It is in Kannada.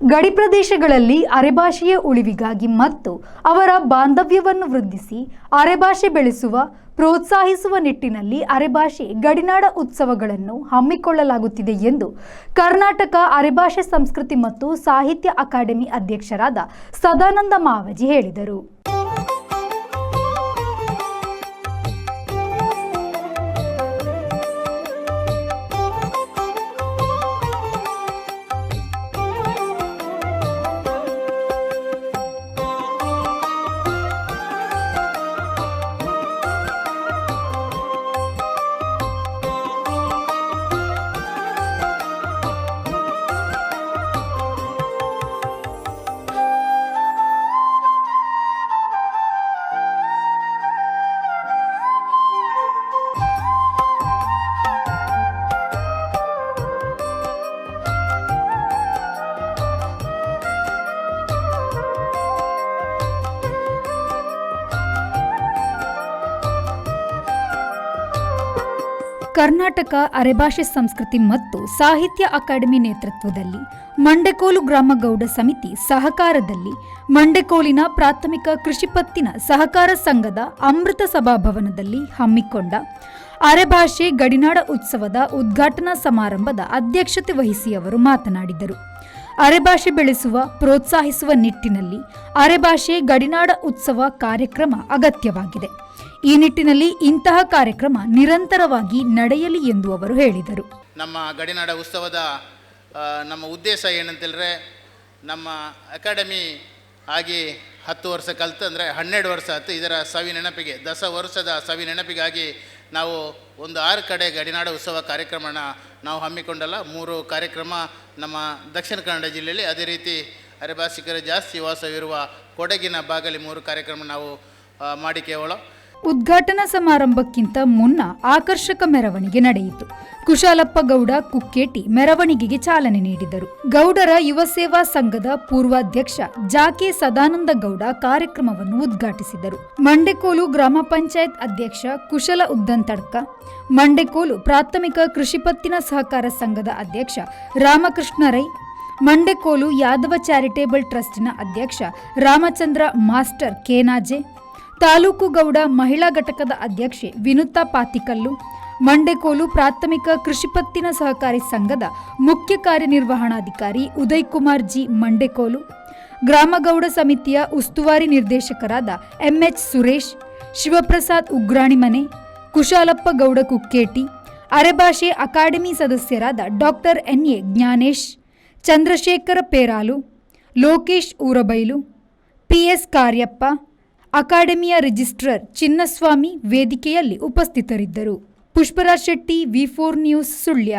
ಗಡಿ ಪ್ರದೇಶಗಳಲ್ಲಿ ಅರೆಭಾಷೆಯ ಉಳಿವಿಗಾಗಿ ಮತ್ತು ಅವರ ಬಾಂಧವ್ಯವನ್ನು ವೃದ್ಧಿಸಿ ಅರೆಭಾಷೆ ಬೆಳೆಸುವ, ಪ್ರೋತ್ಸಾಹಿಸುವ ನಿಟ್ಟಿನಲ್ಲಿ ಅರೆಭಾಷೆ ಗಡಿನಾಡ ಉತ್ಸವಗಳನ್ನು ಹಮ್ಮಿಕೊಳ್ಳಲಾಗುತ್ತಿದೆ ಎಂದು ಕರ್ನಾಟಕ ಅರೆಭಾಷೆ ಸಂಸ್ಕೃತಿ ಮತ್ತು ಸಾಹಿತ್ಯ ಅಕಾಡೆಮಿ ಅಧ್ಯಕ್ಷರಾದ ಸದಾನಂದ ಮಾವಜಿ ಹೇಳಿದರು. ಕರ್ನಾಟಕ ಅರೆಭಾಷೆ ಸಂಸ್ಕೃತಿ ಮತ್ತು ಸಾಹಿತ್ಯ ಅಕಾಡೆಮಿ ನೇತೃತ್ವದಲ್ಲಿ ಮಂಡೆಕೋಲು ಗ್ರಾಮ ಗೌಡ ಸಮಿತಿ ಸಹಕಾರದಲ್ಲಿ ಮಂಡೆಕೋಲಿನ ಪ್ರಾಥಮಿಕ ಕೃಷಿ ಪತ್ತಿನ ಸಹಕಾರ ಸಂಘದ ಅಮೃತ ಸಭಾಭವನದಲ್ಲಿ ಹಮ್ಮಿಕೊಂಡ ಅರೆಭಾಷೆ ಗಡಿನಾಡ ಉತ್ಸವದ ಉದ್ಘಾಟನಾ ಸಮಾರಂಭದ ಅಧ್ಯಕ್ಷತೆ ವಹಿಸಿ ಅವರು ಮಾತನಾಡಿದರು. ಅರೆಭಾಷೆ ಬೆಳೆಸುವ, ಪ್ರೋತ್ಸಾಹಿಸುವ ನಿಟ್ಟಿನಲ್ಲಿ ಅರೆಭಾಷೆ ಗಡಿನಾಡ ಉತ್ಸವ ಕಾರ್ಯಕ್ರಮ ಅಗತ್ಯವಾಗಿದೆ. ಈ ನಿಟ್ಟಿನಲ್ಲಿ ಇಂತಹ ಕಾರ್ಯಕ್ರಮ ನಿರಂತರವಾಗಿ ನಡೆಯಲಿ ಎಂದು ಅವರು ಹೇಳಿದರು. ನಮ್ಮ ಗಡಿನಾಡ ಉತ್ಸವದ ನಮ್ಮ ಉದ್ದೇಶ ಏನಂತೇಳಿದ್ರೆ, ನಮ್ಮ ಅಕಾಡೆಮಿ ಆಗಿ ಹತ್ತು ವರ್ಷ ಕಲಿತು ಅಂದರೆ ಹನ್ನೆರಡು ವರ್ಷ ಆಯ್ತು ಇದರ ಸವಿ ನೆನಪಿಗೆ ದಸ ವರ್ಷದ ಸವಿ ನೆನಪಿಗಾಗಿ ನಾವು ಒಂದು ಆರು ಕಡೆ ಗಡಿನಾಡ ಉತ್ಸವ ಕಾರ್ಯಕ್ರಮನ ನಾವು ಹಮ್ಮಿಕೊಂಡಲ್ಲ ಮೂರು ಕಾರ್ಯಕ್ರಮ ನಮ್ಮ ದಕ್ಷಿಣ ಕನ್ನಡ ಜಿಲ್ಲೆಯಲ್ಲಿ ಅದೇ ರೀತಿ ಅರೆಭಾಷಿಕರ ಜಾಸ್ತಿ ವಾಸವಿರುವ ಕೊಡಗಿನ ಭಾಗದಲ್ಲಿ ಮೂರು ಕಾರ್ಯಕ್ರಮ ನಾವು ಆ, ಮಾಡಿ ಕೇವಲ. ಉದ್ಘಾಟನಾ ಸಮಾರಂಭಕ್ಕಿಂತ ಮುನ್ನ ಆಕರ್ಷಕ ಮೆರವಣಿಗೆ ನಡೆಯಿತು. ಕುಶಾಲಪ್ಪ ಗೌಡ ಕುಕ್ಕೇಟಿ ಮೆರವಣಿಗೆಗೆ ಚಾಲನೆ ನೀಡಿದರು. ಗೌಡರ ಯುವ ಸೇವಾ ಸಂಘದ ಪೂರ್ವಾಧ್ಯಕ್ಷ ಜಾಕೆ ಸದಾನಂದ ಗೌಡ ಕಾರ್ಯಕ್ರಮವನ್ನು ಉದ್ಘಾಟಿಸಿದರು. ಮಂಡೆಕೋಲು ಗ್ರಾಮ ಪಂಚಾಯತ್ ಅಧ್ಯಕ್ಷ ಕುಶಲ ಉದ್ದಂತಡ್ಕ ಮಂಡೆಕೋಲು ಪ್ರಾಥಮಿಕ ಕೃಷಿ ಪತ್ತಿನ ಸಹಕಾರ ಸಂಘದ ಅಧ್ಯಕ್ಷ ರಾಮಕೃಷ್ಣ ರೈ, ಮಂಡೆಕೋಲು ಯಾದವ ಚಾರಿಟೇಬಲ್ ಟ್ರಸ್ಟಿನ ಅಧ್ಯಕ್ಷ ರಾಮಚಂದ್ರ ಮಾಸ್ಟರ್ ಕೇನಾಜೆ ತಾಲೂಕು ಗೌಡ ಮಹಿಳಾ ಘಟಕದ ಅಧ್ಯಕ್ಷೆ ವಿನುತಾ ಪಾತಿಕಲ್ಲು, ಮಂಡೆಕೋಲು ಪ್ರಾಥಮಿಕ ಕೃಷಿ ಪತ್ತಿನ ಸಹಕಾರಿ ಸಂಘದ ಮುಖ್ಯ ಕಾರ್ಯನಿರ್ವಹಣಾಧಿಕಾರಿ ಉದಯ್ ಕುಮಾರ್ ಜಿ ಮಂಡೆಕೋಲು ಗ್ರಾಮಗೌಡ ಸಮಿತಿಯ ಉಸ್ತುವಾರಿ ನಿರ್ದೇಶಕರಾದ M H Suresh, Shivaprasad Ugranimane Kushalappa Gowda Kukketi, Arebhashe academy ಸದಸ್ಯರಾದ doctor N A Jnanesh, Chandrashekara Peralu, Lokesh Urabailu, P S Kariappa ಅಕಾಡೆಮಿಯ ರಿಜಿಸ್ಟ್ರರ್ ಚಿನ್ನಸ್ವಾಮಿ ವೇದಿಕೆಯಲ್ಲಿ ಉಪಸ್ಥಿತರಿದ್ದರು. Pushparaj Shetty V four news Sullia.